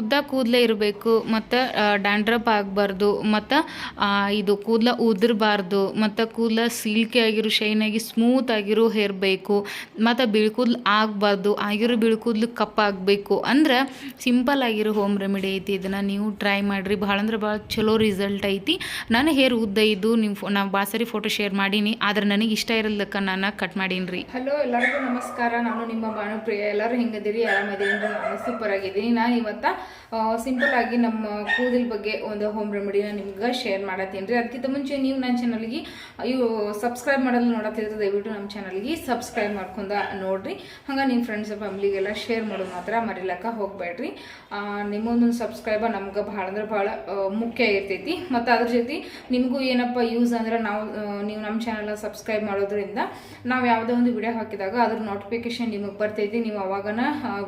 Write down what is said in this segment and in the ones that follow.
ಉದ್ದ ಕೂದಲೇ ಇರಬೇಕು, ಮತ್ತು ಡ್ಯಾಂಡ್ರಪ್ ಆಗಬಾರ್ದು, ಮತ್ತು ಇದು ಕೂದಲ ಉದುರಬಾರ್ದು, ಮತ್ತು ಕೂದಲ ಸಿಲ್ಕಿ ಆಗಿರೋ ಶೈನಾಗಿ ಸ್ಮೂತ್ ಆಗಿರೋ ಹೇರ್ ಬೇಕು, ಮತ್ತು ಬಿಳ್ಕೂದ್ಲು ಆಗಬಾರ್ದು, ಆಗಿರೋ ಬಿಳ್ಕೂದ್ಲು ಕಪ್ಪಾಗಬೇಕು ಅಂದ್ರೆ ಸಿಂಪಲ್ ಆಗಿರೋ ಹೋಮ್ ರೆಮಿಡಿ ಐತಿ, ಇದನ್ನು ನೀವು ಟ್ರೈ ಮಾಡಿರಿ. ಭಾಳ ಅಂದ್ರೆ ಭಾಳ ಚಲೋ ರಿಸಲ್ಟ್ ಐತಿ. ನಾನು ಹೇರ್ ಉದ್ದ ಇದ್ದು ನಿಮ್ಮ ನಾನು ಭಾಳ ಸರಿ ಫೋಟೋ ಶೇರ್ ಮಾಡೀನಿ, ಆದ್ರೆ ನನಗೆ ಇಷ್ಟ ಇರಲ್ಲಕ್ಕ ನಾನು ಕಟ್ ಮಾಡೀನಿ ರೀ ಹಲೋ, ಎಲ್ಲರಿಗೂ ನಮಸ್ಕಾರ. ನಾನು ನಿಮ್ಮ ಭಾನುಪ್ರಿಯ. ಎಲ್ಲರೂ ಹೆಂಗದಿರಿ? ಆರಾಮದಿರಿ? ಸೂಪರ್ ಆಗಿದ್ದೀನಿ. ನಾನು ಇವತ್ತ ಸಿಂಪಲ್ ಆಗಿ ನಮ್ಮ ಕೂದಲ್ ಬಗ್ಗೆ ಒಂದು ಹೋಮ್ ರೆಮಿಡಿನ ನಿಮ್ಗೆ ಶೇರ್ ಮಾಡತ್ತೀನಿ ರೀ. ಅದಕ್ಕಿಂತ ಮುಂಚೆ ನೀವು ನನ್ನ ಚಾನಲ್ಗೆ ಇವು ಸಬ್ಸ್ಕ್ರೈಬ್ ಮಾಡಲು ನೋಡತ್ತಿದ್ರೆ ದಯವಿಟ್ಟು ನಮ್ಮ ಚಾನಲ್ಗೆ ಸಬ್ಸ್ಕ್ರೈಬ್ ಮಾಡ್ಕೊಂಡ ನೋಡ್ರಿ. ಹಂಗೆ ನಿಮ್ಮ ಫ್ರೆಂಡ್ಸ್ ಫ್ಯಾಮ್ಲಿಗೆಲ್ಲ ಶೇರ್ ಮಾಡೋದು ಮಾತ್ರ ಮರಿಲಕ್ಕ ಹೋಗ್ಬೇಡ್ರಿ. ನಿಮ್ಮೊಂದೊಂದು ಸಬ್ಸ್ಕ್ರೈಬರ್ ನಮ್ಗೆ ಭಾಳ ಅಂದ್ರೆ ಭಾಳ ಮುಖ್ಯ ಇರ್ತೈತಿ. ಮತ್ತು ಅದ್ರ ಜೊತೆ ನಿಮಗೂ ಏನಪ್ಪ ಯೂಸ್ ಅಂದ್ರೆ ನಾವು ನೀವು ನಮ್ಮ ಚಾನಲ್ ಸಬ್ಸ್ಕ್ರೈಬ್ ಮಾಡೋದ್ರಿಂದ ನಾವು ಯಾವುದೋ ಒಂದು ವಿಡಿಯೋ ಹಾಕಿದಾಗ ಅದ್ರ ನೋಟಿಫಿಕೇಶನ್ ನಿಮಗೆ ಬರ್ತೈತಿ. ನೀವು ಅವಾಗನ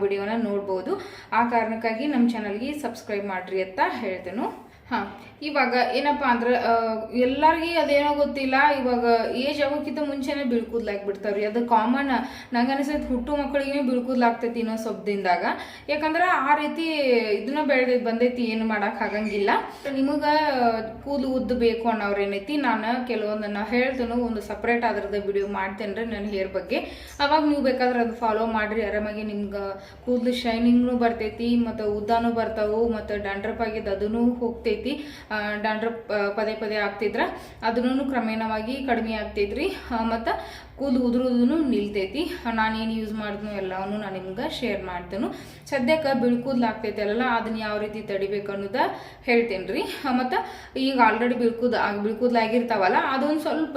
ವಿಡಿಯೋನ ನೋಡ್ಬೋದು. ಆ ಕಾರಣಕ್ಕಾಗಿ ನಮ್ಮ ಚಾನಲ್ಗೆ ಸಬ್ಸ್ಕ್ರೈಬ್ ಮಾಡ್ರಿ ಅಂತ ಹೇಳ್ತೇನೆ. ಹಾಂ. ಇವಾಗ ಏನಪ್ಪ ಅಂದ್ರೆ ಎಲ್ಲರಿಗೆ ಅದೇನೋ ಗೊತ್ತಿಲ್ಲ, ಇವಾಗ ಏಜ್ ಆಗೋಕ್ಕಿಂತ ಮುಂಚೆನೇ ಬಿಳ್ಕೂದ್ಲಾಕ್ ಬಿಡ್ತಾವ್ರಿ ಅದು ಕಾಮನ್ ನಂಗೆ ಅನಿಸ್ತೈತೆ ಹುಟ್ಟು ಮಕ್ಕಳಿಗೆ ಬಿಳ್ಕೂದ್ಲಾಗ್ತೈತಿ ಇನ್ನೊಂದು ಸ್ವಲ್ಪ ದಿನದಾಗ ಯಾಕಂದ್ರೆ ಆ ರೀತಿ ಇದನ್ನ ಬೆಳೆದ ಬಂದೈತಿ, ಏನು ಮಾಡಕ್ ಆಗಂಗಿಲ್ಲ. ನಿಮಗೆ ಕೂದಲು ಉದ್ದ ಬೇಕು ಅನ್ನೋರು ಏನೈತಿ, ನಾನು ಕೆಲವೊಂದನ್ನ ಹೇಳ್ತೇನೆ, ಒಂದು ಸಪ್ರೇಟ್ ಅದ್ರದ್ದು ವಿಡಿಯೋ ಮಾಡ್ತೇನೆ ರೀ ನನ್ನ ಹೇರ್ ಬಗ್ಗೆ. ಅವಾಗ ನೀವು ಬೇಕಾದ್ರೆ ಅದು ಫಾಲೋ ಮಾಡ್ರಿ, ಆರಾಮಾಗಿ ನಿಮ್ಗೆ ಕೂದಲು ಶೈನಿಂಗ್ನು ಬರ್ತೈತಿ, ಮತ್ತು ಉದ್ದಾನು ಬರ್ತಾವು, ಮತ್ತು ಡ್ಯಾಂಡ್ರಪ್ ಆಗಿದ್ದು ಅದೂ ಹೋಗ್ತೈತಿ. ಡ್ಯಾಂಡ್ರಪ್ ಪದೇ ಪದೇ ಆಗ್ತಿದ್ರ. ಅದನ್ನು ಕ್ರಮೇಣವಾಗಿ ಕಡಿಮೆ ಆಗ್ತೈತ್ರಿ. ಮತ್ತು ಕೂದಲು ಉದುರೋದು ನಿಲ್ತೈತಿ. ನಾನೇನು ಯೂಸ್ ಮಾಡಿದ್ನು ಎಲ್ಲವನ್ನು ನಾನು ನಿಮ್ಗೆ ಶೇರ್ ಮಾಡ್ತೇನೆ. ಸದ್ಯಕ್ಕೆ ಬಿಳ್ಕೂದ್ಲು ಆಗ್ತೈತಿ ಅಲ್ಲ ಅದನ್ನ ಯಾವ ರೀತಿ ತಡಿಬೇಕು ಅನ್ನೋದ ಹೇಳ್ತೇನೆ ರೀ ಮತ್ತು ಈಗ ಆಲ್ರೆಡಿ ಬಿಳ್ಕೂದ್ ಆಗ ಬಿಳ್ಕೂದ್ಲು ಆಗಿರ್ತಾವಲ್ಲ, ಅದೊಂದು ಸ್ವಲ್ಪ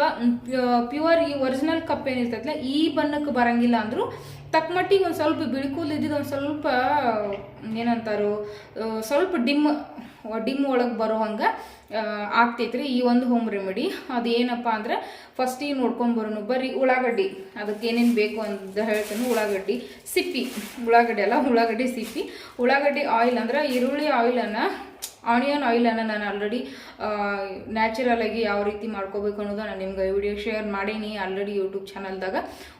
ಪ್ಯೂರ್ ಈ ಒರಿಜಿನಲ್ ಕಪ್ ಏನಿರ್ತೈತಲ್ಲ ಈ ಬಣ್ಣಕ್ಕೆ ಬರಂಗಿಲ್ಲ ಅಂದರೂ ತಕ್ಕ ಮಟ್ಟಿಗೆ ಒಂದು ಸ್ವಲ್ಪ ಬಿಳ್ಕೂಲ್ ಇದ್ದಿದ್ದು ಒಂದು ಸ್ವಲ್ಪ, ಏನಂತಾರೋ ಸ್ವಲ್ಪ ಡಿಮ್ ಡಿಮ್ ಒಳಗೆ ಬರೋ ಹಂಗೆ ಆಗ್ತೈತ್ರಿ ಈ ಒಂದು ಹೋಮ್ ರೆಮಿಡಿ ಅದು ಏನಪ್ಪ ಅಂದ್ರೆ ಫಸ್ಟಿಗೆ ನೋಡ್ಕೊಂಡು ಬರೋನು ಬರ್ರಿ ಉಳ್ಳಾಗಡ್ಡಿ, ಅದಕ್ಕೆ ಏನೇನು ಬೇಕು ಅಂತ ಹೇಳ್ತೇನೆ, ಉಳ್ಳಾಗಡ್ಡಿ ಸಿಪ್ಪಿ, ಉಳ್ಳಾಗಡ್ಡಿ ಅಲ್ಲ, ಉಳ್ಳಾಗಡ್ಡಿ ಸಿಪ್ಪಿ. ಉಳ್ಳಾಗಡ್ಡಿ ಆಯಿಲ್ ಅಂದ್ರೆ ಈರುಳ್ಳಿ ಆಯಿಲನ್ನು ಆನಿಯನ್ ಆಯಿಲನ್ನು ನಾನು ಆಲ್ರೆಡಿ ನ್ಯಾಚುರಲ್ ಆಗಿ ಯಾವ ರೀತಿ ಮಾಡ್ಕೋಬೇಕು ಅನ್ನೋದು ನಾನು ನಿಮ್ಗೆ ವಿಡಿಯೋ ಶೇರ್ ಮಾಡೀನಿ ಆಲ್ರೆಡಿ ಯೂಟ್ಯೂಬ್ ಚಾನಲ್ದಾಗ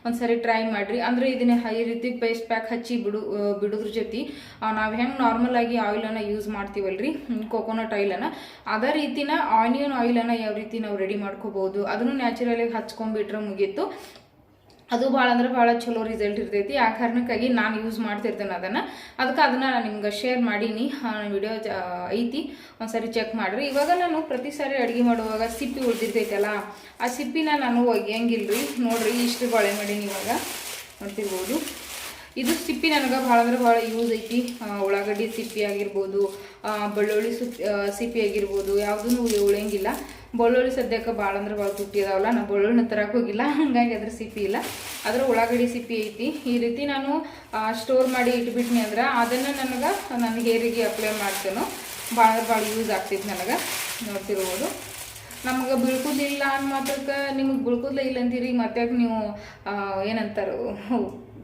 ಒಂದ್ಸರಿ ಟ್ರೈ ಮಾಡಿರಿ. ಅಂದರೆ ಇದನ್ನ ಈ ರೀತಿ ಪೇಸ್ಟ್ ಪ್ಯಾಕ್ ಹಚ್ಚಿ ಬಿಡು ಬಿಡೋದ್ರ ಜೊತೆ ನಾವು ಹೆಂಗೆ ನಾರ್ಮಲ್ ಆಗಿ ಆಯಿಲನ್ನು ಯೂಸ್ ಮಾಡ್ತೀವಲ್ರಿ? ಕೋಕೋನಟ್ ಆಯಿಲನ್ನು ಅದೇ ರೀತಿನ ಆನಿಯನ್ ಆಯಿಲನ್ನು ಯಾವ ರೀತಿ ನಾವು ರೆಡಿ ಮಾಡ್ಕೋಬೋದು ಅದನ್ನು ನ್ಯಾಚುರಲಾಗಿ ಹಚ್ಕೊಂಡ್ಬಿಟ್ರೆ ಮುಗೀತು. ಅದು ಭಾಳ ಅಂದ್ರೆ ಭಾಳ ಚಲೋ ರಿಸಲ್ಟ್ ಇರ್ತೈತಿ. ಆ ಕಾರಣಕ್ಕಾಗಿ ನಾನು ಯೂಸ್ ಮಾಡ್ತಿರ್ತೇನೆ ಅದನ್ನು. ಅದಕ್ಕೆ ಅದನ್ನು ನಾನು ನಿಮ್ಗೆ ಶೇರ್ ಮಾಡೀನಿ. ವಿಡಿಯೋ ಐತಿ. ಒಂದ್ಸರಿ ಚೆಕ್ ಮಾಡಿರಿ. ಇವಾಗ ನಾನು ಪ್ರತಿ ಸಾರಿ ಅಡುಗೆ ಮಾಡುವಾಗ ಸಿಪ್ಪಿ ಉಳಿದಿರ್ತೈತಲ್ಲ, ಆ ಸಿಪ್ಪಿನ ನಾನು ಒಗ್ಯಂಗಿಲ್ರಿ. ನೋಡ್ರಿ, ಇಷ್ಟು ಬಾಳೆ ಮಾಡೀನಿ ಇವಾಗ. ನೋಡ್ತಿರ್ಬೋದು. ಇದು ಸಿಪ್ಪಿ ನನಗೆ ಭಾಳ ಅಂದ್ರೆ ಭಾಳ ಯೂಸ್ ಐತಿ. ಉಳ್ಳಾಗಡ್ಡಿ ಸಿಪ್ಪಿ ಆಗಿರ್ಬೋದು ಬೆಳ್ಳುಳ್ಳಿ ಸುಪ್ ಸಿಪ್ಪಿ ಆಗಿರ್ಬೋದು ಯಾವುದೂ ಉಳಿಯಂಗಿಲ್ಲ. ಬೆಳ್ಳುಳ್ಳಿ ಸದ್ಯಕ್ಕೆ ಭಾಳ ಅಂದ್ರೆ ಭಾಳ ತುಟ್ಟಿ ಅದಾವಲ್ಲ ನಾವು ಬೆಳ್ಳುಳ್ಳಿನ ತರಕ್ಕೆ ಹೋಗಿಲ್ಲ. ಹಂಗಾಗಿ ಅದ್ರ ಸಿಪ್ಪಿ ಇಲ್ಲ. ಅದ್ರ ಉಳ್ಳಾಗಡ್ಡಿ ಸಿಪ್ಪಿ ಐತಿ. ಈ ರೀತಿ ನಾನು ಸ್ಟೋರ್ ಮಾಡಿ ಇಟ್ಬಿಟ್ನಿ ಅಂದ್ರೆ ಅದನ್ನು ನನಗೆ, ನನ್ನ ಹೇರಿಗೆ ಅಪ್ಲೈ ಮಾಡ್ತೇನೋ, ಭಾಳ ಭಾಳ ಯೂಸ್ ಆಗ್ತೈತಿ ನನಗೆ. ನೋಡ್ತಿರ್ಬೋದು. ನಮ್ಗೆ ಬಿಳ್ಕುದಿಲ್ಲ ಅನ್ನೋ ಮಾತ್ರಕ್ಕೆ ನಿಮಗೆ ಬಿಳ್ಕುದ್ಲ ಇಲ್ಲ ಅಂತೀರಿ ಮತ್ತೆ ನೀವು ಏನಂತಾರೋ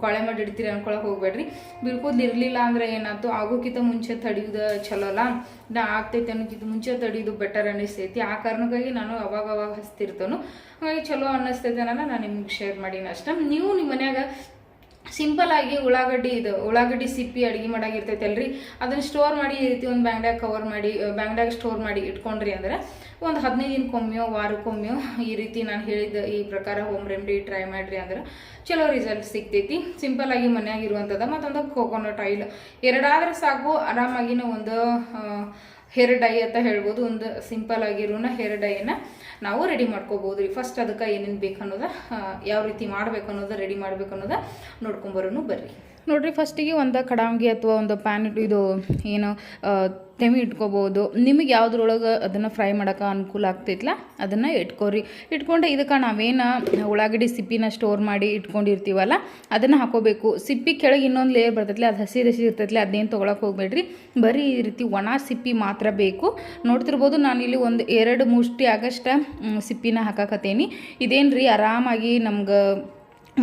ಕೊಳೆ ಮಾಡಿ ಇಡ್ತೀರಿ ಅನ್ಕೊಳಕ್ ಹೋಗ್ಬೇಡ್ರಿ. ಬಿಳ್ಕೋದ್ ಇರಲಿಲ್ಲ ಅಂದ್ರೆ ಏನಾಯ್ತು? ಆಗೋಕ್ಕಿಂತ ಮುಂಚೆ ತಡಿಯೋದು ಚಲೋ ಅಲ್ಲ? ನಾ ಆಗ್ತೈತೆ ಅನ್ನೋಕ್ಕಿಂತ ಮುಂಚೆ ತಡಿಯೋದು ಬೆಟರ್ ಅನ್ನಿಸ್ತೈತಿ ಆ ಕಾರಣಕ್ಕಾಗಿ ನಾನು ಅವಾಗ ಅವಾಗ ಹಸ್ತಿರ್ತಾನು. ಹಾಗಾಗಿ ಚಲೋ ಅನ್ನಿಸ್ತೈತೆ ಅನ್ನೋಣ ನಾನು ನಿಮ್ಗೆ ಶೇರ್ ಮಾಡೀನಿ ಅಷ್ಟೇ. ನೀವು ನಿಮ್ಮ ಮನ್ಯಾಗ ಸಿಂಪಲ್ ಆಗಿ ಉಳ್ಳಾಗಡ್ಡಿ ಇದು, ಉಳ್ಳಾಗಡ್ಡಿ ಸಿಪ್ಪಿ ಅಡುಗೆ ಮಾಡಾಗಿರ್ತೈತೆ ಅಲ್ರಿ ಅದನ್ನ ಸ್ಟೋರ್ ಮಾಡಿ ಈ ರೀತಿ ಒಂದು ಬ್ಯಾಂಗ್ಡ್ಯಾಗ ಕವರ್ ಮಾಡಿ ಬ್ಯಾಂಗ್ಡ್ಯಾಗ ಸ್ಟೋರ್ ಮಾಡಿ ಇಟ್ಕೊಂಡ್ರಿ ಅಂದ್ರೆ ಒಂದು ಹದಿನೈದು ದಿನಕ್ಕೊಮ್ಮೆಯೋ ವಾರಕ್ಕೊಮ್ಮೆಯೋ ಈ ರೀತಿ ನಾನು ಹೇಳಿದ ಈ ಪ್ರಕಾರ ಹೋಮ್ ರೆಮಿಡಿ ಟ್ರೈ ಮಾಡ್ರಿ ಅಂದ್ರೆ ಚಲೋ ರಿಸಲ್ಟ್ ಸಿಗ್ತೈತಿ. ಸಿಂಪಲ್ ಆಗಿ ಮನ್ಯಾಗ ಇರುವಂಥದ್ದು ಮತ್ತೊಂದು ಕೋಕೋನಟ್ ಆಯಿಲ್ ಎರಡಾದ್ರೆ ಸಾಕು ಆರಾಮಾಗಿನ ಒಂದು ಹೇರ್ ಡೈ ಅಂತ ಹೇಳ್ಬೋದು. ಒಂದು ಸಿಂಪಲ್ ಆಗಿರೋನ ಹೇರ್ ಡೈನ ನಾವು ರೆಡಿ ಮಾಡ್ಕೋಬೋದು ರೀ. ಫಸ್ಟ್ ಅದಕ್ಕೆ ಏನೇನು ಬೇಕು ಅನ್ನೋದ ಯಾವ ರೀತಿ ಮಾಡ್ಬೇಕು ಅನ್ನೋದ ರೆಡಿ ಮಾಡ್ಬೇಕು ಅನ್ನೋದ ನೋಡ್ಕೊಂಬರೋನು ಬರ್ರಿ. ನೋಡ್ರಿ ಫಸ್ಟಿಗೆ ಒಂದು ಕಡಾಂಗಿ ಅಥವಾ ಒಂದು ಪ್ಯಾನ್ ಇದು ಏನು ತೆಮಿ ಇಟ್ಕೋಬೋದು. ನಿಮಗೆ ಯಾವುದ್ರೊಳಗೆ ಅದನ್ನು ಫ್ರೈ ಮಾಡೋಕೆ ಅನುಕೂಲ ಆಗ್ತೈತಲ್ಲ ಅದನ್ನು ಇಟ್ಕೋರಿ. ಇಟ್ಕೊಂಡೆ ಇದಕ್ಕೆ ನಾವೇನು ಉಳ್ಳಾಗಡ್ಡಿ ಸಿಪ್ಪಿನ ಸ್ಟೋರ್ ಮಾಡಿ ಇಟ್ಕೊಂಡಿರ್ತೀವಲ್ಲ, ಅದನ್ನು ಹಾಕೋಬೇಕು. ಸಿಪ್ಪಿ ಕೆಳಗೆ ಇನ್ನೊಂದು ಲೇಯರ್ ಬರ್ತೈತಲ್ಲ ಅದು ಹಸಿ ಹಸಿ ಇರ್ತೈತಲ್ಲ ಅದೇನು ತೊಗೊಳಕ್ಕೆ ಹೋಗ್ಬೇಡ್ರಿ. ಬರೀ ಈ ರೀತಿ ಒಣ ಸಿಪ್ಪಿ ಮಾತ್ರ ಬೇಕು. ನೋಡ್ತಿರ್ಬೋದು ನಾನಿಲ್ಲಿ ಒಂದು ಎರಡು ಮುಷ್ಟಿ ಆಗಷ್ಟ ಸಿಪ್ಪಿನ ಹಾಕಾಕತ್ತೇನಿ. ಇದೇನು ರೀ ಆರಾಮಾಗಿ ನಮ್ಗೆ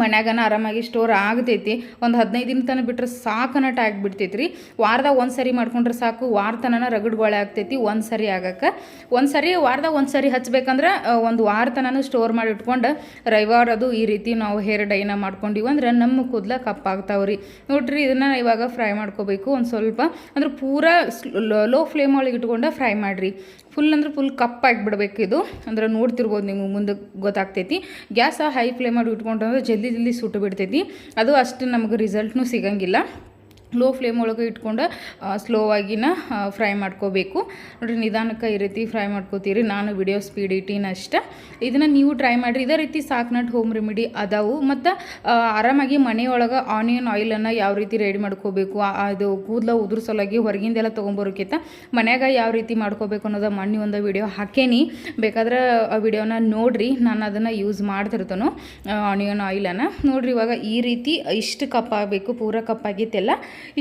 ಮನ್ಯಾಗನ ಆರಾಮಾಗಿ ಸ್ಟೋರ್ ಆಗ್ತೈತಿ. ಒಂದು ಹದಿನೈದು ದಿನ ತನಕ ಬಿಟ್ರೆ ಸಾಕನಟ ಆಗಿಬಿಡ್ತೈತಿ ರೀ ವಾರದಾಗ ಒಂದು ಸರಿ ಮಾಡ್ಕೊಂಡ್ರೆ ಸಾಕು. ವಾರ ತನಕ ರಗಡ್ಗೊಳೆ ಆಗ್ತೈತಿ ಒಂದು ಸರಿ ಆಗಕ್ಕೆ. ಒಂದು ಸರಿ ವಾರದಾಗ ಒಂದು ಸರಿ ಹಚ್ಬೇಕಂದ್ರೆ ಒಂದು ವಾರ ತನನ ಸ್ಟೋರ್ ಮಾಡಿ ಇಟ್ಕೊಂಡು ರವಿವಾರ ಅದು ಈ ರೀತಿ ನಾವು ಹೇರ್ ಡೈನ ಮಾಡ್ಕೊಂಡಿವಿ ಅಂದ್ರೆ ನಮ್ಮ ಕೂದಲ ಕಪ್ಪಾಗ್ತಾವೆ ರೀ ನೋಡ್ರಿ ಇದನ್ನು ಇವಾಗ ಫ್ರೈ ಮಾಡ್ಕೋಬೇಕು. ಒಂದು ಸ್ವಲ್ಪ ಅಂದ್ರೆ ಪೂರಾ ಲೋ ಫ್ಲೇಮ್ ಒಳಗೆ ಇಟ್ಕೊಂಡು ಫ್ರೈ ಮಾಡಿರಿ. ಫುಲ್ ಅಂದ್ರೆ ಫುಲ್ ಕಪ್ಪಾಗಿ ಬಿಡ್ಬೇಕು ಇದು. ಅಂದ್ರೆ ನೋಡ್ತಿರ್ಬೋದು ನಿಮಗೆ ಮುಂದೆ ಗೊತ್ತಾಗ್ತೈತಿ. ಗ್ಯಾಸ್ ಹೈ ಫ್ಲೇಮ್ ಮಾಡಿ ಇಟ್ಕೊಂಡ್ರೆ ಜಲ್ದಿ ಜಲ್ದಿ ಸುಟ್ಟು ಬಿಡ್ತೈತಿ ಅದು ಅಷ್ಟು ನಮಗೆ ರಿಸಲ್ಟ್ನೂ ಸಿಗಂಗಿಲ್ಲ. ಲೋ ಫ್ಲೇಮ್ ಒಳಗೆ ಇಟ್ಕೊಂಡು ಆಗಿನ ಫ್ರೈ ಮಾಡ್ಕೋಬೇಕು. ನೋಡಿರಿ, ನಿಧಾನಕ್ಕೆ ಈ ರೀತಿ ಫ್ರೈ ಮಾಡ್ಕೋತೀರಿ. ನಾನು ವಿಡಿಯೋ ಸ್ಪೀಡ್ ಇಟ್ಟೀನಿ ಅಷ್ಟೆ. ಇದನ್ನು ನೀವು ಟ್ರೈ ಮಾಡಿರಿ. ಇದೇ ರೀತಿ ಸಾಕ್ನಟ್ ಹೋಮ್ ರೆಮಿಡಿ ಅದಾವು. ಮತ್ತು ಆರಾಮಾಗಿ ಮನೆಯೊಳಗೆ ಆನಿಯನ್ ಆಯಿಲನ್ನು ಯಾವ ರೀತಿ ರೆಡಿ ಮಾಡ್ಕೋಬೇಕು ಅದು ಕೂದಲ ಉದ್ರ ಸಲುವಾಗಿ ಹೊರಗಿಂದೆಲ್ಲ ತೊಗೊಂಬರೋಕ್ಕಿಂತ ಮನ್ಯಾಗ ಯಾವ ರೀತಿ ಮಾಡ್ಕೋಬೇಕು ಅನ್ನೋದು ಮಣ್ಣಿ ಒಂದು ವಿಡಿಯೋ ಹಾಕೇನಿ. ಬೇಕಾದ್ರೆ, ಆ, ವಿಡಿಯೋನ ನೋಡಿರಿ. ನಾನು ಅದನ್ನು ಯೂಸ್ ಮಾಡ್ತಿರ್ತಾನು ಆನಿಯನ್ ಆಯಿಲನ್ನು ನೋಡಿರಿ, ಇವಾಗ ಈ ರೀತಿ ಇಷ್ಟು ಕಪ್ ಆಗಬೇಕು, ಪೂರ ಕಪ್ ಆಗಿತ್ತೆಲ್ಲ.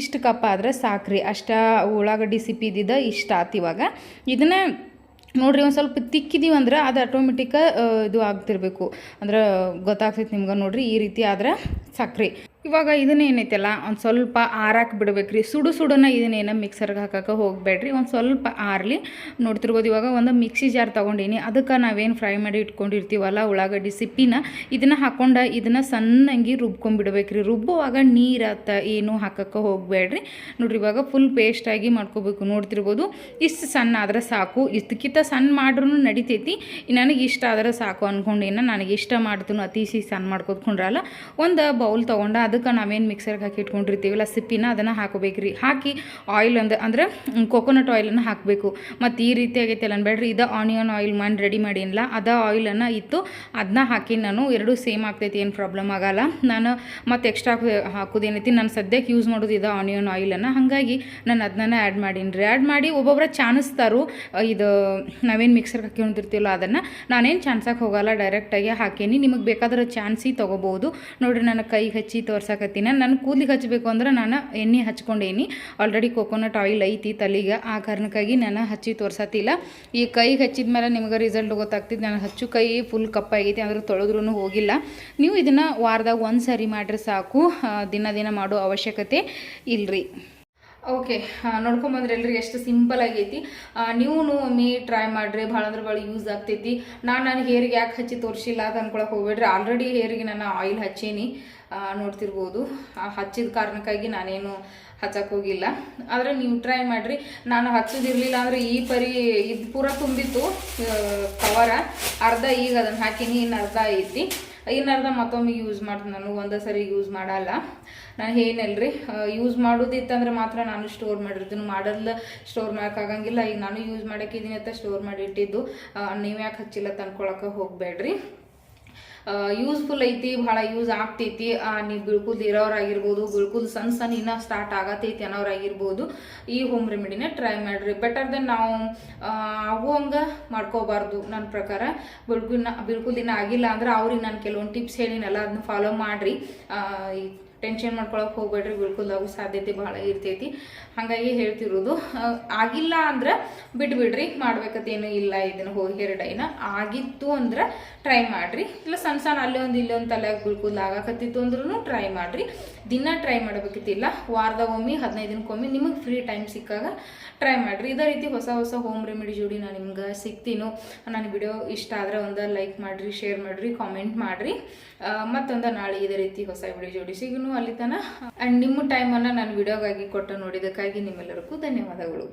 ಇಷ್ಟು ಕಪ್ ಆದರೆ ಸಾಕ್ರಿ. ಅಷ್ಟ ಉಳ್ಳಾಗಡ್ಡಿ ಸಿಪ್ಪಿದ್ದಿದ್ದ ಇಷ್ಟ ಆತು ಇವಾಗ. ಇದನ್ನು ನೋಡ್ರಿ ಒಂದು ಸ್ವಲ್ಪ ತಿಕ್ಕಿದೀವಿ ಅಂದ್ರೆ ಅದು ಆಟೋಮೆಟಿಕ್ ಇದು ಆಗ್ತಿರ್ಬೇಕು. ಅಂದ್ರೆ ಗೊತ್ತಾಗ್ತೈತೆ ನಿಮ್ಗೆ ನೋಡ್ರಿ ಈ ರೀತಿ ಆದ್ರೆ ಸಕ್ರೆ. ಇವಾಗ ಇದನ್ನೇನೈತಲ್ಲ ಒಂದು ಸ್ವಲ್ಪ ಆರಾಕ್ ಬಿಡ್ಬೇಕ್ರಿ. ಸುಡು ಸುಡನ ಇದನ್ನೇನು ಮಿಕ್ಸರ್ಗೆ ಹಾಕಕ್ಕೆ ಹೋಗಬೇಡ್ರಿ. ಒಂದು ಸ್ವಲ್ಪ ಆರಲಿ. ನೋಡ್ತಿರ್ಬೋದು ಇವಾಗ ಒಂದು ಮಿಕ್ಸಿ ಜಾರ್ ತೊಗೊಂಡೀನಿ. ಅದಕ್ಕೆ ನಾವೇನು ಫ್ರೈ ಮಾಡಿ ಇಟ್ಕೊಂಡಿರ್ತೀವಲ್ಲ ಉಳ್ಳಾಗಡ್ಡಿ ಸಿಪ್ಪಿನ, ಇದನ್ನು ಹಾಕೊಂಡು ಇದನ್ನು ಸಣ್ಣಂಗಿ ರುಬ್ಕೊಂಡ್ಬಿಡ್ಬೇಕ್ರಿ. ರುಬ್ಬುವಾಗ ನೀರು ಅತ್ತ ಏನು ಹಾಕೋಕೆ ಹೋಗಬೇಡ್ರಿ. ನೋಡ್ರಿ ಇವಾಗ ಫುಲ್ ಪೇಸ್ಟಾಗಿ ಮಾಡ್ಕೋಬೇಕು. ನೋಡ್ತಿರ್ಬೋದು ಇಷ್ಟು ಸಣ್ಣ ಆದ್ರೆ ಸಾಕು. ಇದಕ್ಕಿಂತ ಸಣ್ಣ ಮಾಡ್ರೂ ನಡಿತೈತಿ. ನನಗೆ ಇಷ್ಟ ಆದ್ರೆ ಸಾಕು ಅಂದ್ಕೊಂಡೇನ ನನಗೆ ಇಷ್ಟ ಮಾಡ್ತೀನಿ ಅತಿಸಿ ಸಣ್ಣ ಮಾಡ್ಕೊತ್ಕೊಂಡ್ರಲ್ಲ. ಒಂದು ಬೌಲ್ ತೊಗೊಂಡು ಅದಕ್ಕೆ ನಾವೇನು ಮಿಕ್ಸರ್ಗೆ ಹಾಕಿ ಇಟ್ಕೊಂಡಿರ್ತೀವಲ್ಲ ಸಿಪ್ಪಿನ ಅದನ್ನು ಹಾಕೋಬೇಕ್ರಿ. ಹಾಕಿ ಆಯಿಲ್ ಅಂದ ಅಂದ್ರೆ ಕೊಕೊನಟ್ ಆಯಿಲನ್ನು ಹಾಕಬೇಕು. ಮತ್ತು ಈ ರೀತಿ ಆಗೈತೆ ಅನ್ಬೇಡ್ರಿ. ಇದು ಆನಿಯನ್ ಆಯಿಲ್ ಮಾಡಿ ರೆಡಿ ಮಾಡಿನಲ್ಲ ಅದು ಆಯಿಲನ್ನು ಇತ್ತು ಅದನ್ನ ಹಾಕಿ ನಾನು ಎರಡೂ ಸೇಮ್ ಆಗ್ತೈತಿ, ಏನು ಪ್ರಾಬ್ಲಮ್ ಆಗಲ್ಲ. ನಾನು ಮತ್ತು ಎಕ್ಸ್ಟ್ರಾ ಹಾಕೋದೇನೈತಿ ನಾನು ಸದ್ಯಕ್ಕೆ ಯೂಸ್ ಮಾಡೋದು ಇದು ಆನಿಯನ್ ಆಯಿಲನ್ನು ಹಾಗಾಗಿ ನಾನು ಅದನ್ನ ಆ್ಯಡ್ ಮಾಡೀನಿ ರೀ ಆ್ಯಡ್ ಮಾಡಿ ಒಬ್ಬೊಬ್ಬರ ಚಾನಿಸ್ತಾರು ಇದು ನಾವೇನು ಮಿಕ್ಸರ್ಗೆ ಹಾಕ್ಕೊಂಡಿರ್ತೀವಲ್ಲ ಅದನ್ನು, ನಾನೇನು ಚಾನ್ಸಕ್ಕೆ ಹೋಗಲ್ಲ ಡೈರೆಕ್ಟಾಗಿ ಹಾಕೀನಿ. ನಿಮಗೆ ಬೇಕಾದ್ರೆ ಚಾನ್ಸಿ ತೊಗೋಬೋದು. ನೋಡಿರಿ, ನನ್ನ ಕೈಗೆ ಹಚ್ಚಿ ತೋರ್ಸಕತ್ತೀನಿ ನಾನು ಕೂದಲಿಗೆ ಹಚ್ಚಬೇಕು ಅಂದ್ರೆ ನಾನು ಎಣ್ಣೆ ಹಚ್ಕೊಂಡೇನಿ. ಆಲ್ರೆಡಿ ಕೊಕೊನಟ್ ಆಯಿಲ್ ಐತಿ ತಲೆಗೆ. ಆ ಕಾರಣಕ್ಕಾಗಿ ನಾನು ಹಚ್ಚಿ ತೋರ್ಸತ್ತಿಲ್ಲ ಈ ಕೈಗೆ ಹಚ್ಚಿದ ಮೇಲೆ ನಿಮ್ಗೆ ರಿಸಲ್ಟ್ ಗೊತ್ತಾಗ್ತಿದ್ದು ನಾನು ಹಚ್ಚು ಕೈ ಫುಲ್ ಕಪ್ಪಾಗೈತಿ ಅಂದ್ರೆ ತೊಳೆದ್ರೂ ಹೋಗಿಲ್ಲ. ನೀವು ಇದನ್ನು ವಾರದಾಗ ಒಂದು ಸರಿ ಮಾಡಿರಿ ಸಾಕು. ದಿನ ದಿನ ಮಾಡೋ ಅವಶ್ಯಕತೆ ಇಲ್ರಿ. ಓಕೆ ನೋಡ್ಕೊಂಬಂದ್ರೆ ಎಲ್ಲರಿಗೆ ಎಷ್ಟು ಸಿಂಪಲ್ ಆಗೈತಿ. ನೀವು ಒಮ್ಮೆ ಟ್ರೈ ಮಾಡ್ರಿ, ಭಾಳ ಅಂದ್ರೆ ಭಾಳ ಯೂಸ್ ಆಗ್ತೈತಿ. ನಾನು ನನ್ನ ಹೇರಿಗೆ ಯಾಕೆ ಹಚ್ಚಿ ತೋರಿಸಿಲ್ಲ ಅಂತ ಅನ್ಕೊಳಕ್ಕೆ ಹೋಗ್ಬೇಡ್ರಿ. ಆಲ್ರೆಡಿ ಹೇರಿಗೆ ನಾನು ಆಯಿಲ್ ಹಚ್ಚೀನಿ. ನೋಡ್ತಿರ್ಬೋದು. ಹಚ್ಚಿದ ಕಾರಣಕ್ಕಾಗಿ ನಾನೇನು ಹಚ್ಚಕ್ಕೆ ಹೋಗಿಲ್ಲ. ಆದರೆ ನೀವು ಟ್ರೈ ಮಾಡಿರಿ. ನಾನು ಹಚ್ಚೋದಿರಲಿಲ್ಲ ಅಂದರೆ ಈ ಪರಿ ಇದು ಪೂರ ತುಂಬಿತ್ತು ಕವರ ಅರ್ಧ ಈಗ ಅದನ್ನು ಹಾಕಿನಿ ಇನ್ನು ಅರ್ಧ ಐತಿ. ಅರ್ಧ ಮತ್ತೊಮ್ಮೆ ಯೂಸ್ ಮಾಡ್ತೀನಿ. ನಾನು ಒಂದೇ ಸರಿ ಯೂಸ್ ಮಾಡಲ್ಲ. ನಾನು ಏನಲ್ರಿ ಯೂಸ್ ಮಾಡೋದಿತ್ತಂದ್ರೆ ಮಾತ್ರ ನಾನು ಸ್ಟೋರ್ ಮಾಡಿರ್ತೀನಿ. ಮಾಡಲ್ಲ ಸ್ಟೋರ್ ಮಾಡೋಕ್ಕಾಗಂಗಿಲ್ಲ ಈಗ ನಾನು ಯೂಸ್ ಮಾಡೋಕ್ಕಿದ್ದೀನಿ ಅಂತ ಸ್ಟೋರ್ ಮಾಡಿ ಇಟ್ಟಿದ್ದು. ನೀವು ಯಾಕೆ ಹಚ್ಚಿಲ್ಲ ತಂದ್ಕೊಳಕ್ಕೆ ಹೋಗಬೇಡ್ರಿ. ಯೂಸ್ಫುಲ್ ಐತಿ, ಭಾಳ ಯೂಸ್ ಆಗ್ತೈತಿ. ನೀವು ಬಿಳ್ಕುದ್ ಇರೋರಾಗಿರ್ಬೋದು, ಬಿಳ್ಕುದ್ ಸಣ್ಣ ಸಣ್ಣ ಇನ್ನೂ ಸ್ಟಾರ್ಟ್ ಆಗತೈತಿ ಅನ್ನೋರಾಗಿರ್ಬೋದು. ಈ ಹೋಮ್ ರೆಮಿಡಿನ ಟ್ರೈ ಮಾಡಿರಿ. ಬೆಟರ್ ದೆನ್ ನಾವು ಆಗುವಂಗೆ ಮಾಡ್ಕೋಬಾರ್ದು ನನ್ನ ಪ್ರಕಾರ. ಬಿಳ್ಕುದಿನ ಬಿಳ್ಕುದಿನ ಆಗಿಲ್ಲ ಅಂದ್ರೆ ಅವ್ರಿಗೆ ನಾನು ಕೆಲವೊಂದು ಟಿಪ್ಸ್ ಹೇಳಿನಲ್ಲ ಅದನ್ನ ಫಾಲೋ ಮಾಡಿರಿ. ಟೆನ್ಷನ್ ಮಾಡ್ಕೊಳಕ್ಕೆ ಹೋಗ್ಬೇಡ್ರಿ ಆಗು ಸಾಧ್ಯತೆ ಭಾಳ ಇರ್ತೈತಿ. ಹಾಗಾಗಿ ಹೇಳ್ತಿರೋದು ಆಗಿಲ್ಲ ಅಂದ್ರೆ ಬಿಟ್ಬಿಡ್ರಿ ಮಾಡ್ಬೇಕತ್ತೇನು ಇಲ್ಲ ಇದನ್ನ ಹೋಗಿ ಹೇರ್ ಆಗಿತ್ತು ಅಂದ್ರೆ ಟ್ರೈ ಮಾಡ್ರಿ. ಇಲ್ಲ ಸಣ್ಣ ಸಣ್ಣ ಅಲ್ಲೇ ಒಂದು ಇಲ್ಲೇ ಒಂದು ತಲೆಯಾಗ ಬಿಳ್ಕುದ್ಲ ಆಗಾಕತ್ತಿತ್ತು ಅಂದ್ರೂ ಟ್ರೈ ಮಾಡ್ರಿ. ದಿನ ಟ್ರೈ ಮಾಡಬೇಕಿತ್ತಿಲ್ಲ. ವಾರದಾಗ ಒಮ್ಮೆ ಹದಿನೈದು ದಿನಕ್ಕೊಮ್ಮೆ ನಿಮಗೆ ಫ್ರೀ ಟೈಮ್ ಸಿಕ್ಕಾಗ ಟ್ರೈ ಮಾಡ್ರಿ. ಇದೇ ರೀತಿ ಹೊಸ ಹೊಸ ಹೋಮ್ ರೆಮಿಡಿ ಜೋಡಿ ನಾನು ನಿಮ್ಗೆ ಸಿಗ್ತೀನೋ ನನ್ನ ವಿಡಿಯೋ ಇಷ್ಟ ಆದರೆ ಒಂದು ಲೈಕ್ ಮಾಡಿರಿ, ಶೇರ್ ಮಾಡಿರಿ, ಕಾಮೆಂಟ್ ಮಾಡಿರಿ. ಮತ್ತೊಂದು ನಾಳೆ ಇದೇ ರೀತಿ ಹೊಸ ವಿಡಿಯೋ ಜೋಡಿ ಸಿಗುನು. ಅಲ್ಲಿ ತನಕ ಆ್ಯಂಡ್ ನಿಮ್ಮ ಟೈಮನ್ನು ನಾನು ವಿಡಿಯೋಗಾಗಿ ಕೊಟ್ಟು ನೋಡಿದ್ದಕ್ಕಾಗಿ ನಿಮ್ಮೆಲ್ಲರಿಗೂ ಧನ್ಯವಾದಗಳು.